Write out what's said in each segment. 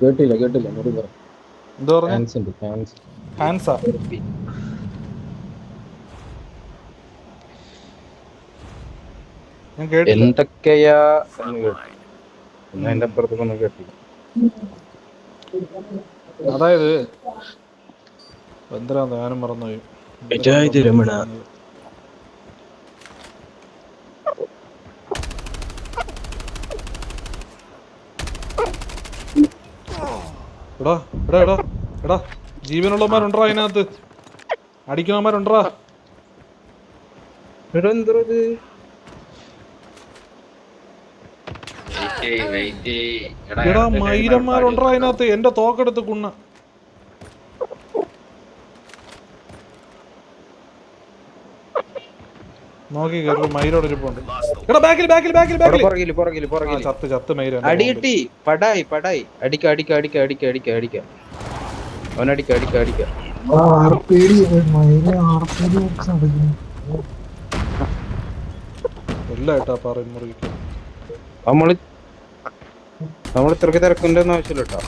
കേട്ടില്ല കേട്ടില്ല. മുറി പറ. എന്താ ഉണ്ട് ഹാൻസാ ഞാൻ കേട്ടില്ല. എന്തൊക്കെയാ? എന്ന് കേട്ടു. പിന്നെ അതിന്റെ അപ്പുറത്തേക്കൊന്നും കേട്ടില്ല. അതായത് എന്തിനാ ഞാനും മറന്നുപോയി? വിജയ്. എടാ എടാ എടാ എടാ ജീവനുള്ളവന്മാരുണ്ടോ അതിനകത്ത്? അടിക്കണമാരുണ്ടോ എടാ എന്തോ ഇത്? എടാ മൈരന്മാരുണ്ടോ അതിനകത്ത്? എന്റെ തോക്കെടുത്ത് കുണ്ണ. നോക്കി കയറി ഇരിപ്പുണ്ട്. എടാ ബാക്കിൽ ബാക്കിൽ ബാക്കിൽ ബാക്കിൽ പുറകിൽ പുറകിൽ ആ, പുറകിൽ. ചത്ത് ചത്ത് മൈര അടിയിട്ടി പടായി പടായി. അടിക്ക അടിക്ക അടിക്ക അടിക്ക അടിക്ക അടിക്ക. അവൻ അടിക്ക അടിക്ക. അടിക്ക പറ മുറിക്ക്. നമ്മൾ നമ്മൾ ഇത്രക്ക് തിരക്കിന്റെ ഒന്നും ആവശ്യമില്ല കേട്ടോ!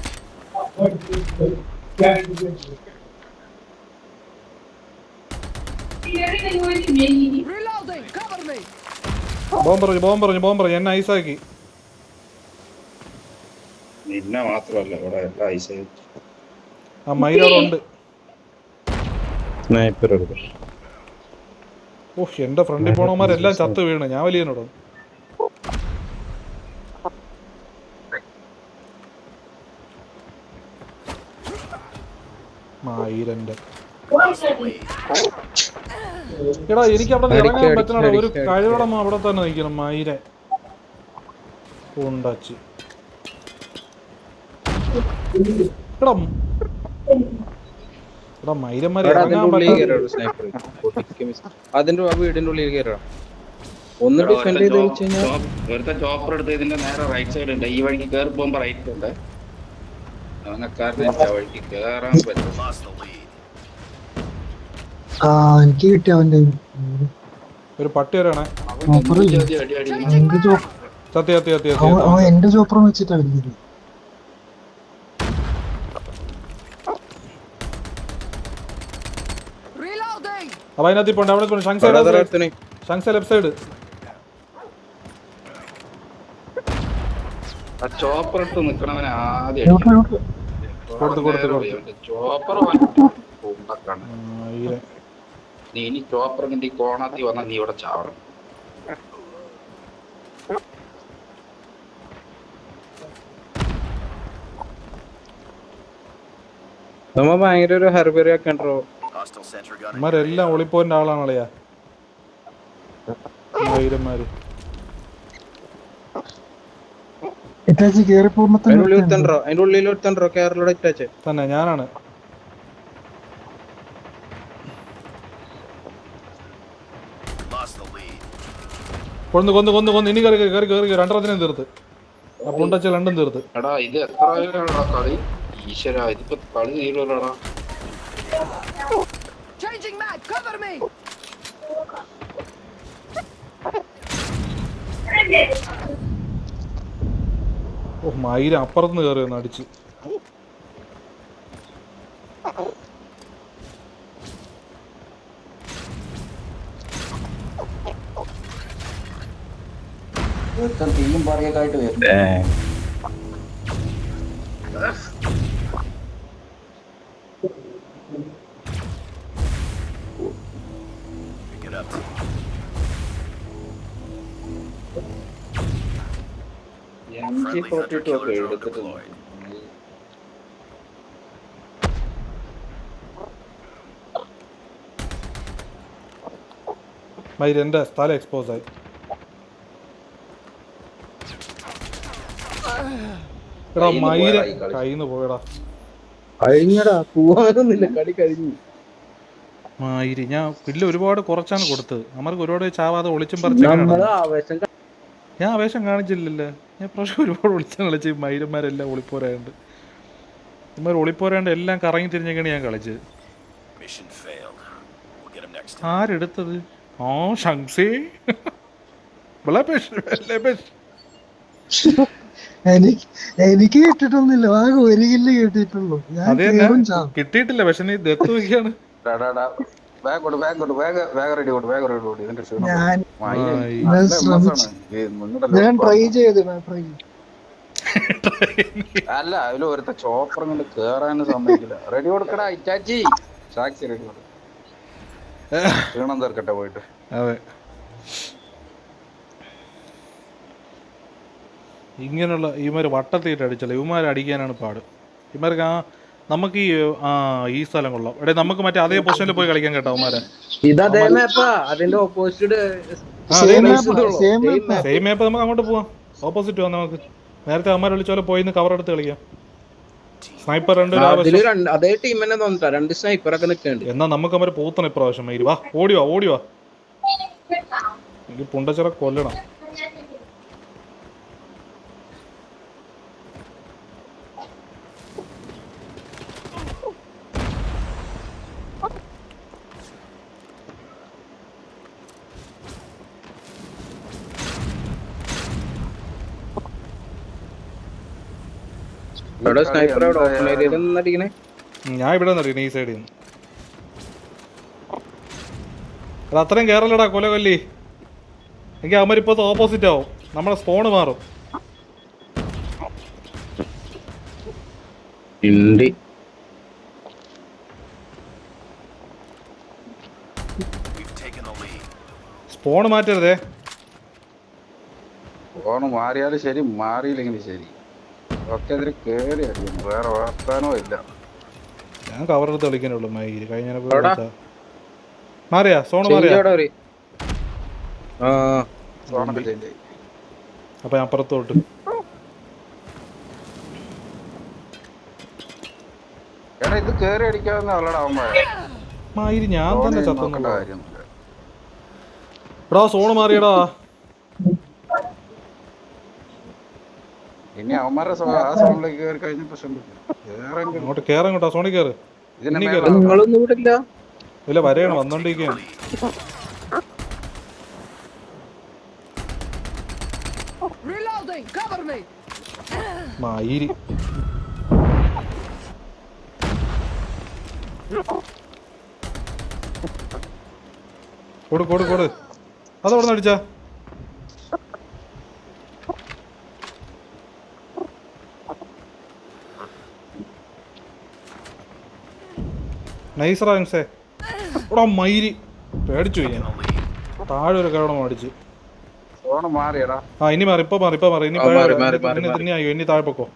ബോംബ് പറഞ്ഞു ബോംബ് പറഞ്ഞു ബോംബ് പറഞ്ഞു. എന്നെ ഐസാക്കി. നിന്നെ മാത്രമല്ല ഇവിടെ എല്ലാ ഐസ് ആ മൈരോടെ ഉണ്ട്. സ്നൈപ്പർ എടുക്കും. ഓഹ് എന്റെ ഫ്രണ്ടിൽ പോണവന്മാരെല്ലാം ചത്ത് വീണ്. ഞാൻ വലിയനോട് മായിരന്റെ. എടാ എനിക്ക് അവിടെ ഇറങ്ങാൻ പറ്റണ പറ്റണടാ ഒരു കഴിവടം അവിടെ തന്നെ നിൽക്കണം മായിരെ ഉണ്ടാച്ച് എടാ എടാ മൈരന്മാരെ എടാ, ഇറങ്ങാൻ അതിന്റെ വീടിന്റെ ഉള്ളിൽ കയറാം ഒന്ന് ഡിഫെൻഡ് ചെയ്ത് വെച്ച് കഴിഞ്ഞാൽ ഒരുത്ത ചോപ്പർ എടുത്ത് ഇതിന്റെ നേരെ റൈറ്റ് സൈഡ് ഉണ്ട്. ഈ വഴിക്ക് കയറി പോകുമ്പോ റൈറ്റ് ഉണ്ട്. ആ വഴിക്ക് കേറാൻ പറ്റും. എനിക്ക് കിട്ടി അവന്റെ ഒരു പട്ടി വരണേ. ചോപ്പർ അടി അടി അടി. അടി എന്റെ ചോപ്പർ സത്യ സത്യ സത്യ അവൻ എന്റെ ചോപ്പർ വെച്ചിട്ടാ വരുന്നത്! അപ്പൊ അതിനകത്ത് ഇപ്പൊ അവിടെ ഇപ്പൊ ലെഫ്റ്റ് സൈഡ് ആ ചോപ്പർ നിക്കണവനെ ആദ്യം ചോപ്പർ ചോപ്പർ കൊടുത്ത് കൊടുത്ത് കൊടുത്ത്. ചോപ്പർ ഉണ്ടാക്കാണ് മയിരെ നീ ഇനി ചോപ്പർ കണ്ടി കോണാത്തി വന്നാൽ നീ ഇവിടെ ചാവണം. നമ്മ ഭയങ്കര ഒരു ഹെർബറി ഒക്കെ ഉണ്ടോ ഇമാരെല്ലാം ഒളിപ്പോന്റെ ആളാണ് അളിയാ മയിരന്മാര് ഇറ്റാച്ചി കേറി പോകുമ്പോ അതിന്റെ ഉള്ളിൽ തന്നെ ഒരുത്തണ്ടോ അതിന്റെ ഉള്ളിൽ ഒരുത്തണ്ടോ കേരളയുടെ ഇറ്റാച്ച്. തന്നെ ഞാനാണ്. കൊന്ന് കൊന്ന് കൊന്ന് കൊന്ന് ഇനി കയറി കയറി കയറി രണ്ടെണ്ണത്തിനും തീർത്ത്. ആ പുണ്ടച്ച രണ്ടും തീർത്ത്. എടാ ഇത് എത്ര ആയിട്ടാടാ കളി? ഈശ്വര ഇതിപ്പോ കളി തീരുവല്ലോടാ. Changing mag! Cover me! ഓ അപ്പുറത്ത് അപ്പുറത്തുനിന്ന് കയറി ഒന്ന് അടിച്ച്. തീയും പറയൊക്കെ ആയിട്ട് വരും. എം ജി ഫോർട്ടി ടു ഒക്കെ എടുത്തിട്ട് മയിര എന്റെ സ്ഥലം എക്സ്പോസ് ആയി. എടാ മയിര പോയടാ ഈ കളി. കയ്യിന്ന് പോയടാ. കഴിഞ്ഞടാ പോവാനൊന്നുമില്ല കളി കഴിഞ്ഞു. മയിരി ഞാൻ പില്ല് ഒരുപാട് കുറച്ചാണ് കൊടുത്തത്. നമ്മൾക്ക് ഒരുപാട് ചാവാതെ ഒളിച്ചും പറിച്ചു ഞാൻ ആവേശം കാണിച്ചില്ലല്ലോ. ഞാൻ പ്രാവശ്യം ഒരുപാട് ഒളിച്ചാണ് കളിച്ച് മയിരന്മാരെല്ലാം ഒളിപ്പോരായുണ്ട്. ഇമാർ ഒളിപ്പോരാണ്ട് എല്ലാം കറങ്ങി തിരിഞ്ഞൊക്കെയാണ് ഞാൻ കളിച്ചത്. ആരെടുത്തത്? ഓ ഷംസേ. എനിക്ക് എനിക്ക് കിട്ടിയിട്ടൊന്നുമില്ല. ആകെ ഒരു കില്ല് കിട്ടിയിട്ടുള്ളൂ. ഞാൻ കിട്ടിയിട്ടില്ല പക്ഷെ നീ ദത്ത് വയ്ക്കാണ് ഞാൻ. ട്രൈ ചെയ്ത്. ട്രൈ അല്ല അതിൽ ഒരുത്ത ചോപ്പർ കൊണ്ട് കേറാനും സമ്മതിക്കില്ല. റെഡി കൊടുക്കടാ ഇറ്റാച്ചി. സാക്ഷി റെഡി കൊടുക്കണം തീർക്കട്ടെ പോയിട്ട്. അതെ. ഇങ്ങനെയുള്ള ഇവന്മാർ വട്ടത്തിയിട്ട് അടിച്ചല്ല? ഇവന്മാർ അടിക്കാനാണ് പാട്. ഇവന്മാർക്ക് ആ നമുക്ക് ഈ ആ ഈ സ്ഥലം കൊള്ളാം. എടേ നമുക്ക് മറ്റേ അതേ പൊസിഷനിൽ പോയി കളിക്കാൻ കേട്ടോ അവന്മാരെ. അതിന്റെ ഓപ്പോസിറ്റ് സെയിം മാപ്പ് നമുക്ക് അങ്ങോട്ട് പോവാം. ഓപ്പോസിറ്റ് പോവാം നമുക്ക്. നേരത്തെ അവന്മാർ വിളിച്ചോലെ പോയിന്ന് പോയി കവർ എടുത്ത് കളിക്കാം. സ്നൈപ്പർ രണ്ട് അതേ ടീം തന്നെ തോന്നിട്ടാ രണ്ട് സ്നൈപ്പർ ഒക്കെ നിൽക്കുന്നുണ്ട്. എന്നാ നമുക്ക് അവരെ പൂത്തണം ഇപ്രാവശ്യം. മയിൽ വാ ഓടി വാ ഓടി വാ. എനിക്ക് പുണ്ടച്ചിറ കൊല്ലണം ഇവിടെ സ്നൈപ്പർ അവിടെ ഓപ്പൺ ഏരിയയിൽ നിന്നടിക്കണേ ഉം, ഞാൻ ഇവിടെ നിന്നറിയണേ ഈ സൈഡിൽ നിന്ന് അത് അത്രയും കേറലടാ കൊല കൊല്ലി. എനിക്ക് അവന്മാർ ഇപ്പോഴത്തെ ഓപ്പോസിറ്റ് ആവും. നമ്മളെ സ്പോണ് മാറും. ഉണ്ട് സ്പോണ് മാറ്റരുതേ. ഫോണ് മാറിയാലും ശരി മാറിയില്ലെങ്കിലും ശരി. ഞാൻ കവർ എടുത്ത് കളിക്കാനുള്ളൂ മൈര് കഴിഞ്ഞ? മാറിയാ? സോണ് മാറിയാ? അപ്പൊ ഞാൻ അപ്പുറത്തോട്ട് എടാ ഇത് കേറി അടിക്കാവുന്ന ഞാൻ തന്നെ ചത്തുന്നുണ്ടോ സോണ് മാറിയടാ. ഇനി അവന്മാരുടെ സോ- ആ സോണിലേക്ക് കയറി കഴിഞ്ഞ പ്രശ്നം അങ്ങോട്ട് കേറ് അങ്ങോട്ടാ സോണി കേറ്. ഇതിന്റെ ഇനി മേലെ കേറ്. നിങ്ങളൊന്നും ഇവിടെ ഇല്ല. ഇല്ല വരെയാണ് വന്നോണ്ടിരിക്കുകയാണ്! മയിരി. കൊടു കൊടു കൊടു. അതവിടെ നിന്ന് അടിച്ചാ? നൈസറാ അങ്സേ എടാ മയിരി പേടിച്ചു ഞാൻ. താഴെ ഒരു ഫോണ് മാറിയടാ. ആ ഇനി മാറി ഇപ്പൊ മാറി ഇപ്പൊ മാറി. ഇനി. ഇനി ആയോ? ഇനി താഴെ പൊക്കോ.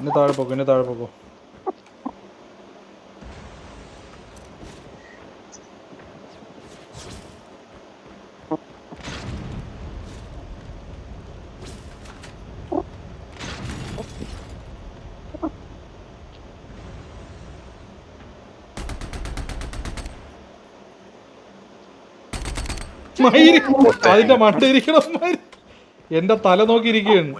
ഇനി താഴെ പൊക്കോ ഇനി താഴെ പൊക്കോ. മയിരി അതിന്റെ മണ്ടയിരിക്കണം എന്റെ തല നോക്കിയിരിക്കുകയാണ്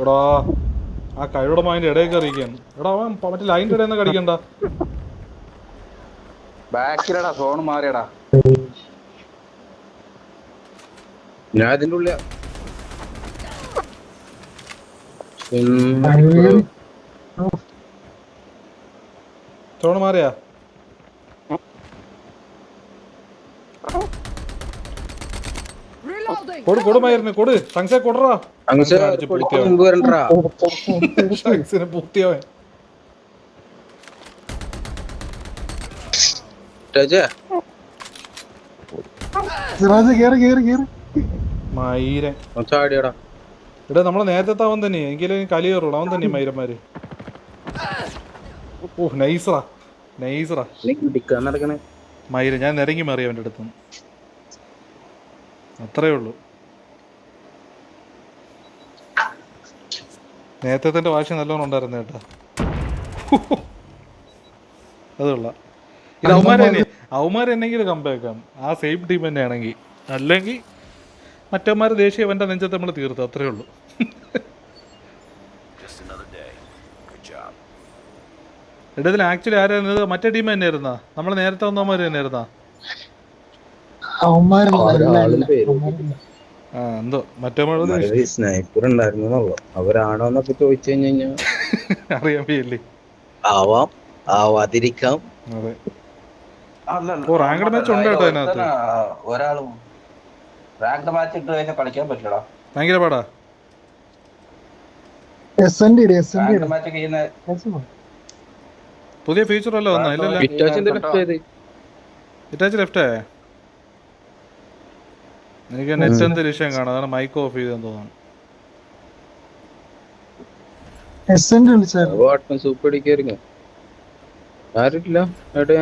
എടാ ആ കഴിവുടെ മാവിന്റെ ഇടയിൽ കയറിയിരിക്കുകയാണ് എടാ അവൻ മറ്റേ ലൈന്റെ ഇടയിൽ നിന്ന് കടിക്കണ്ട ബാക്കിലടാ ഫോൺ മാറിയടാ ഞാൻ അതിന്റെ ഉള്ളിൽ ചോണ് മാറിയാ? കൊടു കൊടുമായിരുന്നു കൊടു. ഷങ്സെ കൊടുറാ പൊടിക്ക് പൂർത്തിയാവും. സിറാജ് കേറി കേറി കേറി. മയിരൻ. ഇവിടെ നമ്മളെ നേരത്തെ അവൻ തന്നെ. എങ്കിലും കലി കയറുള്ളൂ. അവൻ തന്നെ മയിരന്മാര്. ഓ നൈസറാ നൈസറാ മയിര ഞാൻ നിരങ്ങി മാറി അവന്റെ അടുത്ത്. അത്രേ ഉള്ളൂ. നേരത്തെ വാശി നല്ലോണം ഉണ്ടായിരുന്നു കേട്ടാ. അതുള്ള ഇത് അവന്മാരെ തന്നെ അവന്മാർ എന്നെങ്കിലും കമ്പേക്കാം ആ സെയിം ടീം തന്നെയാണെങ്കിൽ. അല്ലെങ്കിൽ മറ്റന്മാർ ദേഷ്യം അവന്റെ നെഞ്ചത്ത് നമ്മൾ തീർത്തു അത്രേ ഉള്ളൂ. എടാ ഇതിൽ ആക്ച്വലി ആരായിരുന്നത് മറ്റേ ടീം തന്നെയായിരുന്നാ നമ്മൾ നേരത്തെ വന്നവന്മാർ തന്നെയായിരുന്നാ അവന്മാരല്ല അല്ല, ഒരാളും അല്ല. പേര്. അവന്മാരല്ല. ആ എന്തോ മറ്റേ സ്നൈപ്പർ ഉണ്ടായിരുന്നുള്ളൂ അവരാണോ എന്നൊക്കെ ചോദിച്ചു കഴിഞ്ഞു കഴിഞ്ഞാൽ അറിയാൻ വയ്യല്ലേ? ആവാം. ആവാതിരിക്കാം. അതെ. അല്ലല്ല. ഓ, ranked match ഉണ്ട് കേട്ടോ അതിനകത്ത്. ഒരുത്തനാ, ഒരാളും റാങ്ക്ഡ് മാച്ച് ഇട്ട് കഴിഞ്ഞാൽ കളിക്കാൻ പറ്റില്ലടാ. ഭയങ്കര പാടാ. പുതിയ ഫീച്ചർ അല്ലോ വന്നോ ഇല്ലല്ല. ഇറ്റാച്ച് ലെഫ്റ്റ് എനിക്ക് നെറ്റ് എന്ത് വിഷയം കാണാം. അതാണ് മൈക്ക് ഓഫ് ചെയ്തെന്ന് തോന്നുന്നു. അടിക്കായിരുന്നു. ആരില്ല ഏട്ടാ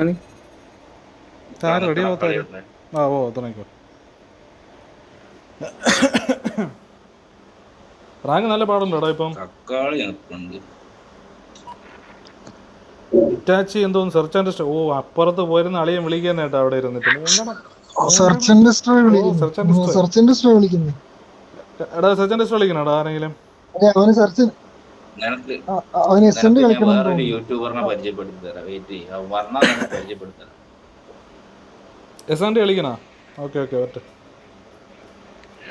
താരം റെഡി ആ ഓ അത്രയ്ക്കോ റാങ്ക് നല്ല പാടുണ്ടോടാ ഇപ്പം? തക്കാളി നിൽക്കുന്നുണ്ട് ഇറ്റാച്ചി എന്തോന്ന് സെർച്ച് ആൻഡ് സ്റ്റോ ഓ അപ്പുറത്ത് പോയിരുന്ന അളിയൻ വിളിക്കാൻ കേട്ടോ അവിടെ ഇരുന്നിട്ട്. സെർച്ച് ആൻഡ് and വിളിക്കുന്നു. സെർച്ച് ആൻഡ് ഡിസ്ട്രോയ് വിളിക്കുന്നു. എടാ സെർച്ച് ആൻഡ് സ്റ്റോ വിളിക്കണോടാ ആരെങ്കിലും? അതെ, അവന് സെർച്ച് അവന് എസ് എൻ കളിക്കണം വേറൊരു യൂട്യൂബറിനെ പരിചയപ്പെടുത്തി തരാം. വെയിറ്റ് ചെയ്യും. വർണ പരിചയപ്പെടുത്തി തരാം. എസ് ആൻഡ് കളിക്കണോ? ഓക്കെ ഓക്കെ ഒറ്റ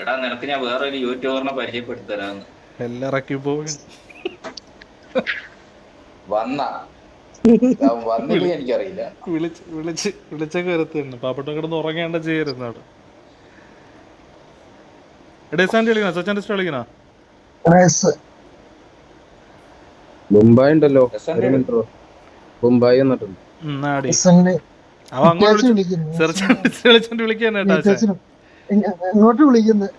എടാ നിനക്ക് ഞാൻ വേറൊരു യൂട്യൂബറിനെ പരിചയപ്പെടുത്തരാന്ന്. എല്ലാറക്കി പോയി വന്ന. വന്നില്ല എനിക്കറിയില്ല. വിളിച്ച് വിളിച്ച് പാപ്പട്ട കിടന്ന് ഉറങ്ങേണ്ട ചെയ്യരുന്നു അവിടെ. കളിക്കണോ കളിക്കണോ മുംബൈ ഉണ്ടല്ലോ. മുംബൈ വന്നിട്ടുണ്ട്. അവ അങ്ങോട്ട് വിളിക്കാൻ കേട്ടാ ഇങ്ങോട്ട് വിളിക്കുന്നത്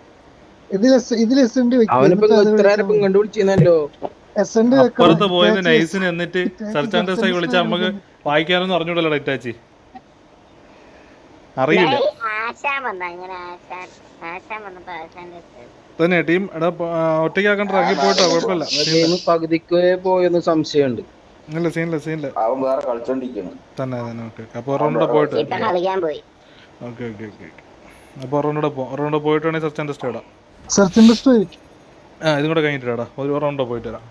ഇതിൽ എസ് ഇതിൽ എസ് എൻ ഡി അവനിപ്പോ ഇത്ര കണ്ടുപിടിച്ചിരുന്നല്ലോ എസ് എൻ ഡി അപ്പുറത്ത് പോയത് നൈസിന് എന്നിട്ട് സെർച്ച് ആൻഡ് സ്റ്റോ വിളിച്ചാൽ നമുക്ക് വായിക്കാനൊന്നും അറിഞ്ഞൂടല്ലോ ഇറ്റാച്ചി. അറിയില്ല. തന്നെ ടീം. എടാ ഒറ്റയ്ക്കാക്കണ്ട ഇറങ്ങി പോയിട്ടോ കുഴപ്പമില്ല പകുതിക്ക് പോയെന്ന് സംശയമുണ്ട്. ഇല്ല സീനില്ല സീനില്ല. അവൻ വേറെ കളിച്ചോണ്ടിരിക്കുന്നു. തന്നെ തന്നെ ഓക്കെ. അപ്പോൾ പോയിട്ട് ഇപ്പൊ കളിക്കാൻ പോയി. Okay okay okay. അപ്പോൾ ഒരെണ്ണം പോകാം ഒരെണ്ണം പോയിട്ട് വേണമെങ്കിൽ സെർച്ച് ആൻഡ് സ്റ്റോ ഇടാം. സെർച്ച് ആൻഡ് ആ ഇതും കൂടെ കഴിഞ്ഞിട്ട് ഇടാം ഒരു റൗണ്ട് പോയിട്ട് വരാം.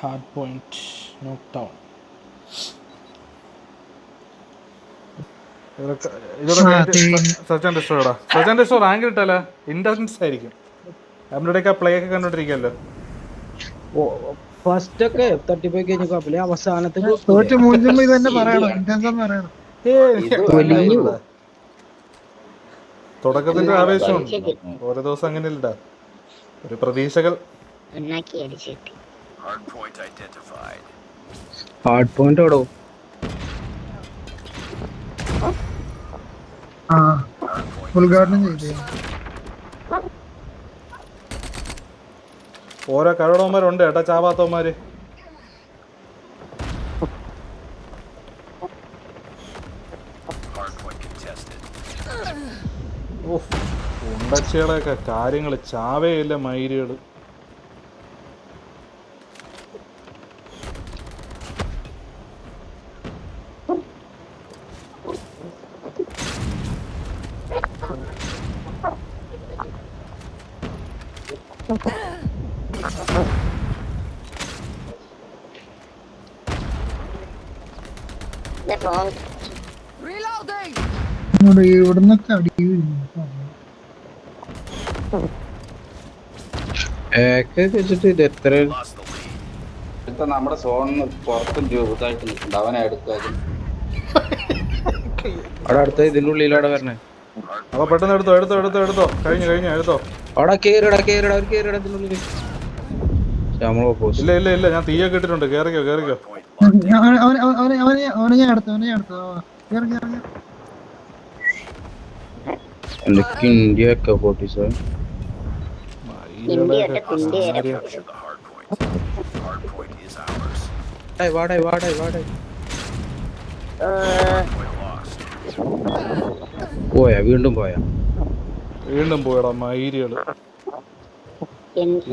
ഹാർഡ് പോയിന്റ് നോക്ക് ഡിസ്റ്റോ റാങ്ക് കിട്ടാലോ ഇന്റൻസ് ആയിരിക്കും. പ്ലേ ഒക്കെ കണ്ടോണ്ടിരിക്കല്ലോ ഫസ്റ്റ് ഒക്കെ തട്ടിപ്പോയി കഴിഞ്ഞ കുഴപ്പമില്ല. അവസാനത്തെ തുടക്കത്തിന്റെ ആവേശം ഓരോ ദിവസം അങ്ങനെ ഇല്ലടാ ഒരു പ്രതീക്ഷകൾ. ഹാർഡ് പോയിന്റ് ഓടോ ആ ഉദ്ഘാടനം ചെയ്തേ. ഓരോ കഴവന്മാരുണ്ട് ഏട്ടാ ചാവാത്തവന്മാര് ഓഹ്, ഉണ്ടച്ചികളെയൊക്കെ കാര്യങ്ങൾ ചാവേയില്ല മൈരികൾ ഇവിടുന്നൊക്കെ അടി വീഴുന്നു. ഏക്കെ വെച്ചിട്ട് ഇത് എത്ര ഇപ്പൊ നമ്മുടെ സോണിന് പുറത്തും രൂപത്തായിട്ട് നിൽക്കുന്നുണ്ട്. അവനെ എടുക്കുക അവിടെ അടുത്ത ഇതിന്റെ ഉള്ളിലവിടെ വരണേ. അപ്പൊ പെട്ടെന്ന് എടുത്തോ എടുത്തോ എടുത്തോ എടുത്തോ. കഴിഞ്ഞു കഴിഞ്ഞു എടുത്തോ. അവിടെ കേറിടാ കേറിടാ ഒരു കേറിടാ ഇതിന്റെ ഉള്ളിൽ. ഇല്ല ഇല്ല ഇല്ല. ഞാൻ തീയൊക്കെ ഇട്ടിട്ടുണ്ട്. കേറിക്കോ കേറിക്കോ. അവനെ അവനെ അവനെ അവനെ അവനെ ഞാൻ എടുത്തു അവനെ ഞാൻ എടുത്തു. കേറി കേറി കിണ്ടി ഒക്കെ ഇന്ത്യയുടെ കുണ്ടി പോയാ വീണ്ടും പോയാ. വീണ്ടും പോയടാ മൈരികൾ.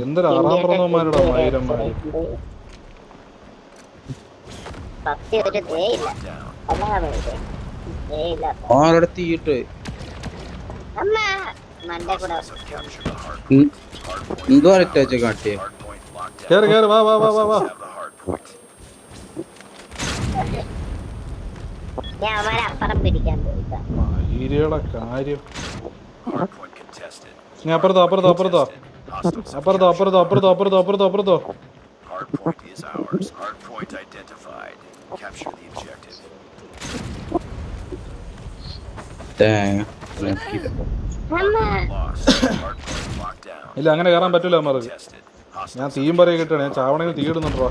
എന്തൊരു ആറാം മൈരന്മാര് ആരടുത്ത് അമ്മ മണ്ടേ എന്തോ അറ്റാച്ച് കാട്ടിയേ കേറ് കേറ് വാ വാ വാ വാ വാ ഞാൻ അവന്മാരെ അപ്പുറം പിടിക്കാൻ പോയിട്ടാ മയിലുകളെ കാര്യം ഞാൻ അപ്പുറത്തോ അപ്പുറത്തോ അപ്പുറത്തോ അപ്പുറത്തോ അപ്പുറത്തോ അപ്പുറത്തോ അപ്പുറത്തോ അപ്പുറത്തോ അപ്പുറത്തോ Hardpoint is ours. Hardpoint identified. Capture the objective. തേങ്ങ ഇല്ല അങ്ങനെ കയറാൻ പറ്റില്ല അമ്മർക്ക് ഞാൻ തീയും പറയ കിട്ടണേ ഞാൻ ചാവണയിൽ തീ ഇടുന്നുണ്ടോ?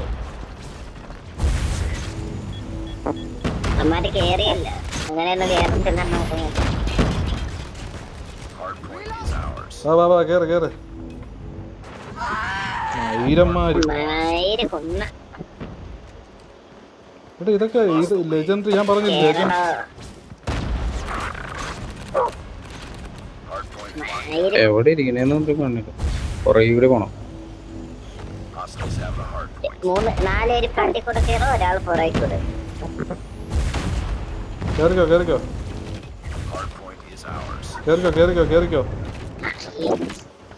വാ വാ ഇതൊക്കെ ഇത് ലെജൻഡറി ഞാൻ പറഞ്ഞില്ലേ? എവിടെ ഇരിക്കണേന്ന് കണ്ടില്ല കൊറേ കൂടി പോണം hostiles have the hardpoint. മൂന്ന് നാലുപേര് ഫ്രണ്ടിൽ കൂടെ കയറും ഒരാൾ പുറകിൽ കൂടെ കേറിക്കോ കേറിക്കോ Hardpoint is ours. കേറിക്കോ കേറിക്കോ കേറിക്കോ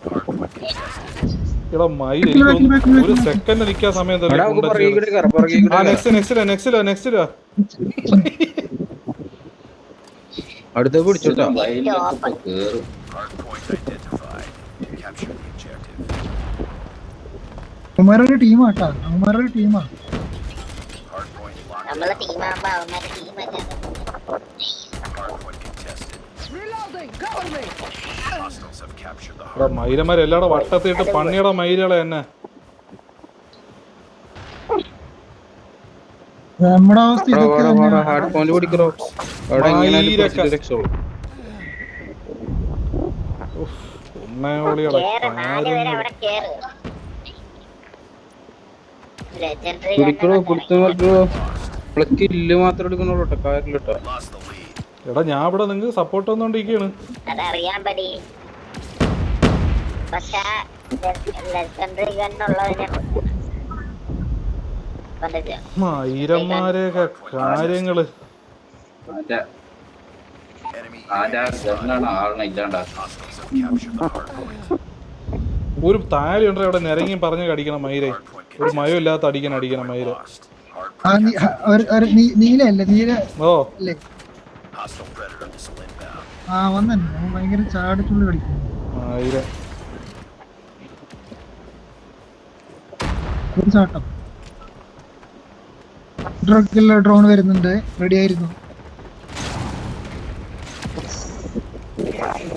Hardpoint contested. എടാ മയിൽ എനിക്ക് തോന്നുന്നു ഒരു സെക്കൻഡ് നിൽക്കാൻ സമയം അടുത്തേക്ക് തന്നെ അവന്മാരൊരു ടീമാട്ടാ. അവന്മാരൊരു ടീമാ. നമ്മളെ ടീമാകുമ്പോ അവന്മാരുടെ ടീം ഇവിടെ എല്ലാടെ വട്ടത്തിട്ട് പണിയുടെ മയിലുകളെ തന്നെ നമ്മുടെ അവസ്ഥ ഇതൊക്കെ ഹാർഡ് കുടിക്കണോ? കുടിച്ചു പ്ലക്ക് ഇല്ല മാത്രം എടുക്കണോട്ടോ കാര്യമില്ല എടാ ഞാൻ ഇവിടെ നിങ്ങൾക്ക് സപ്പോർട്ട് വന്നോണ്ടിരിക്കാണ് മയിരന്മാരെയൊക്കെ കാര്യങ്ങൾ. ആരാ? ഗണ്ണാണ് ഒരു താഴെ ഉണ്ട് അവിടെ നിരങ്ങി പറഞ്ഞു കടിക്കണം മയിരെ ഒരു മയം ഇല്ലാത്ത അടിക്കണം അടിക്കണം മയിര് ഓ. ഡ്രോൺ വരുന്നുണ്ട്. റെഡി ആയിരുന്നു.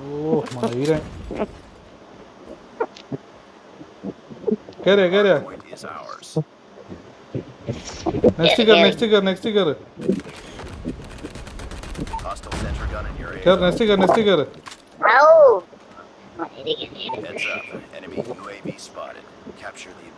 Oh, mira. get it. Is ours. Next sticker, next sticker, next sticker. Get center next sticker, next sticker. Oh. Heads up. Enemy UAV spotted. Capture the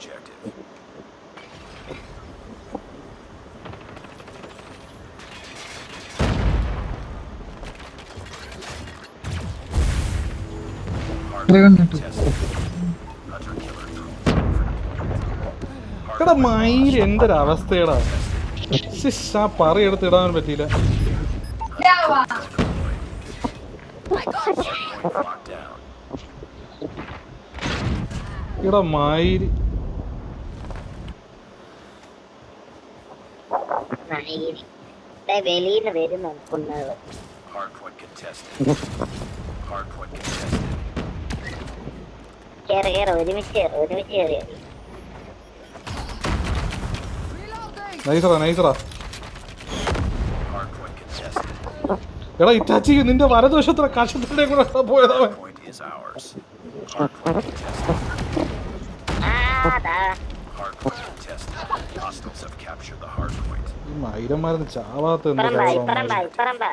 എടാ മയിൽ എന്തൊരു അവസ്ഥയടാ. ആ പറയെടുത്ത് ഇടാൻ പറ്റിയില്ല. എടാ മയിൽ. വെളിയിൽ വരും നോക്കുന്നത് Hardpoint contested. Hardpoint contested. കയറി കയറി ഒരുമിച്ച് കയറി ഒരുമിച്ച് കേറി. നൈസറാ നൈസറാ. എടാ ഇറ്റാച്ചി നിന്റെ വലതുവശത്ര കഷത്തിന്റെ കൂടെ പോയതാ മൈരന്മാരൊന്നും ചാവാത്ത എന്താ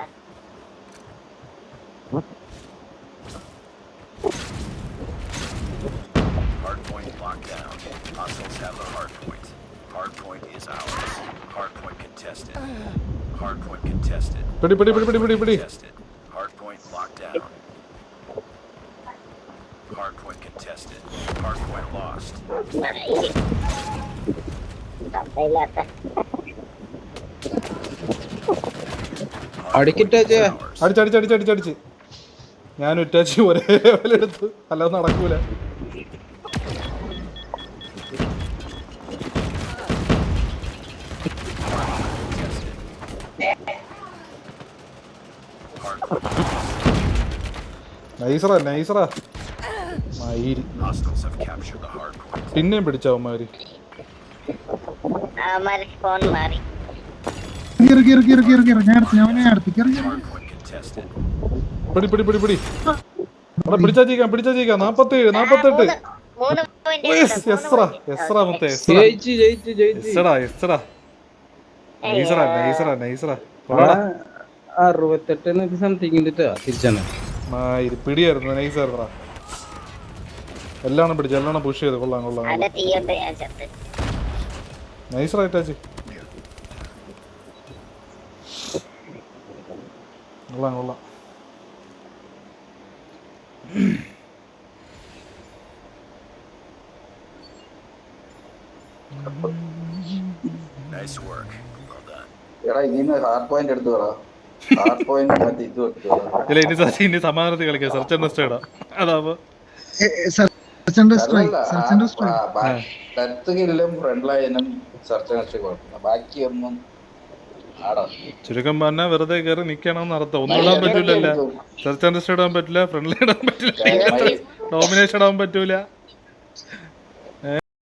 locked down. Hostiles have the hardpoint. Hardpoint is ours. Hardpoint contested. Hardpoint contested. പിടി പിടി പിടി പിടി പിടി പിടി Contested. Hardpoint locked down. Hardpoint contested. Hardpoint lost. തപ്പയില്ലാത്ത അടിക്കട്ടെ ചേ Ours. അടിച്ചടിച്ചടിച്ചടിച്ചടിച്ച് ഞാൻ ഉറ്റാച്ചി ഒരേ ലെവലെടുത്ത് അല്ലാതെ നടക്കൂല ഞാൻ നൈസറാ മയിരി. പിന്നെയും Hardpoint contested. പിടി പിടി പിടി പിടി. അവിടെ പിടിച്ചാ ജയിക്കാം പിടിച്ചാ ജയിക്കാം. നാപ്പത്തേഴ് നാപ്പത്തെട്ട്. എസ്ര എസ്ര മുത്തേ എസ്രടാ എസ്രടാ നൈസറാ നൈസറാ നൈസറാ ആ, അറുപത്തെട്ടിന് സംതിങ് തിരിച്ചാണ്. പിടിയായിരുന്നു നൈസ് എല്ലാം പിടിച്ചു എല്ലാം പുഷ് ചെയ്ത്. കൊള്ളാം കൊള്ളാം നൈസ് റൈറ്റാച്ചി കൊള്ളാം കൊള്ളാം. Nice work. Well done. എടാ ഇതിന്ന് ഹാർഡ് പോയിന്റ് എടുത്തു കളാ ഇല്ല ഇനി ഇനി സമാധാനത്തിൽ കളിക്കാം. സെർച്ച് ആൻഡ് ടെസ്റ്റ് ഇടാം. അതാവുമ്പോ search and strike search and strike front ലൈനും സെർച്ച് നഷ്ടം കുഴപ്പമില്ല ബാക്കിയൊന്നും ആടാ. ചുരുക്കം പറഞ്ഞാ വെറുതെ കയറി നിക്കണം അർത്ഥം. ഒന്നും ഇടാൻ പറ്റൂലല്ല. സെർച്ച് ആൻഡ് ഇടാൻ പറ്റില്ല ഫ്രണ്ട്ലി ഇടാൻ പറ്റില്ല. ഡോമിനേഷൻ ഇടാൻ പറ്റൂല.